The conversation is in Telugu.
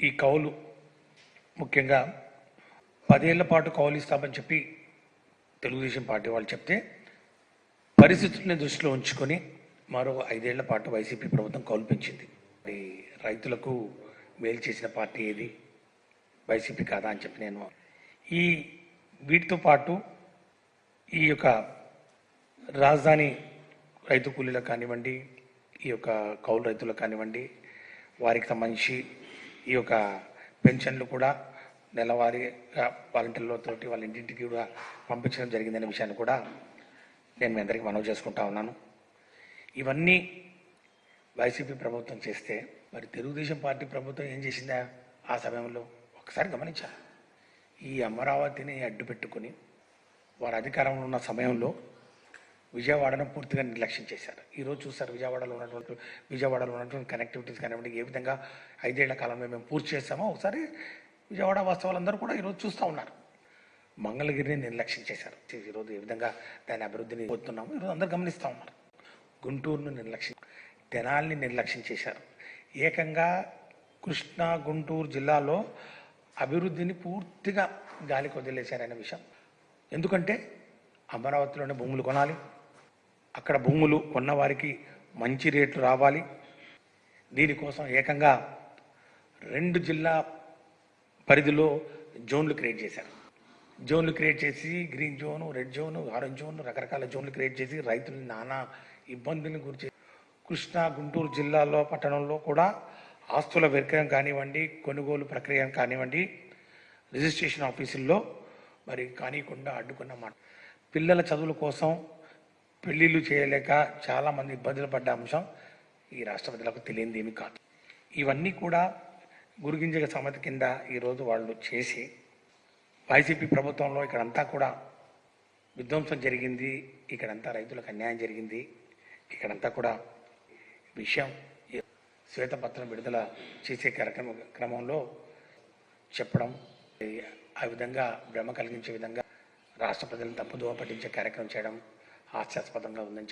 ఈ కౌలు ముఖ్యంగా పదేళ్ళ పాటు కౌలు ఇస్తామని చెప్పి తెలుగుదేశం పార్టీ వాళ్ళు చెప్తే పరిస్థితుల్ని దృష్టిలో ఉంచుకొని మరో ఐదేళ్ళ పాటు వైసీపీ ప్రభుత్వం కౌలు పెంచింది. మరి రైతులకు మేలు చేసిన పార్టీ ఏది? వైసీపీ కాదా అని చెప్పి నేను ఈ వీటితో పాటు ఈ యొక్క రాజధాని రైతు కూలీలకు కానివ్వండి ఈ యొక్క కౌలు రైతులకు కానివ్వండి వారికి సంబంధించి ఈ యొక్క పెన్షన్లు కూడా నెలవారీగా వాలంటీర్లతోటి వాళ్ళ ఇంటింటికి కూడా పంపించడం జరిగిందనే విషయాన్ని కూడా నేను మీ అందరికీ మనవి చేసుకుంటా ఉన్నాను. ఇవన్నీ వైసీపీ ప్రభుత్వం చేస్తే మరి తెలుగుదేశం పార్టీ ప్రభుత్వం ఏం చేసిందా ఆ సమయంలో? ఒకసారి గమనించాలి. ఈ అమరావతిని అడ్డు పెట్టుకుని వారు అధికారంలో ఉన్న సమయంలో విజయవాడను పూర్తిగా నిర్లక్ష్యం చేశారు. ఈరోజు చూస్తారు విజయవాడలో ఉన్నటువంటి విజయవాడలో ఉన్నటువంటి కనెక్టివిటీస్ కానివ్వండి ఏ విధంగా ఐదేళ్ళ కాలంలో మేము పూర్తి చేస్తామో ఒకసారి విజయవాడ వాస్తవాలందరూ కూడా ఈరోజు చూస్తూ ఉన్నారు. మంగళగిరిని నిర్లక్ష్యం చేశారు. ఈరోజు ఏ విధంగా దాని అభివృద్ధిని పోతున్నామో ఈరోజు అందరూ గమనిస్తూ ఉన్నారు. గుంటూరును నిర్లక్ష్యం తెనాల్ని నిర్లక్ష్యం చేశారు. ఏకంగా కృష్ణా గుంటూరు జిల్లాలో అభివృద్ధిని పూర్తిగా గాలికి వదిలేశారనే విషయం. ఎందుకంటే అమరావతిలోనే భూములు కొనాలి అక్కడ భూములు కొన్నవారికి మంచి రేట్లు రావాలి. దీనికోసం ఏకంగా రెండు జిల్లా పరిధిలో జోన్లు క్రియేట్ చేశారు. జోన్లు క్రియేట్ చేసి green zone red zone orange zone రకరకాల జోన్లు క్రియేట్ చేసి రైతులు నానా ఇబ్బందులను గురి కృష్ణా గుంటూరు జిల్లాలో పట్టణంలో కూడా ఆస్తుల విక్రయం కానివ్వండి కొనుగోలు ప్రక్రియ కానివ్వండి రిజిస్ట్రేషన్ ఆఫీసుల్లో మరి కానీకుండా అడ్డుకున్న మాట. పిల్లల చదువుల కోసం పెళ్ళిళ్ళు చేయలేక చాలామంది ఇబ్బందులు పడ్డ అంశం ఈ రాష్ట్రపతులకు తెలియంది ఏమి కాదు. ఇవన్నీ కూడా గురిగింజల సమతి కింద ఈరోజు వాళ్ళు చేసి వైసీపీ ప్రభుత్వంలో ఇక్కడంతా కూడా విధ్వంసం జరిగింది ఇక్కడంతా రైతులకు అన్యాయం జరిగింది ఇక్కడంతా కూడా విషయం శ్వేతపత్రం విడుదల చేసే కార్యక్రమ క్రమంలో చెప్పడం ఆ విధంగా భ్రమ కలిగించే విధంగా రాష్ట్ర ప్రజలను తప్పుదోవ పట్టించే కార్యక్రమం చేయడం హాస్యాస్పదంగా ఉందని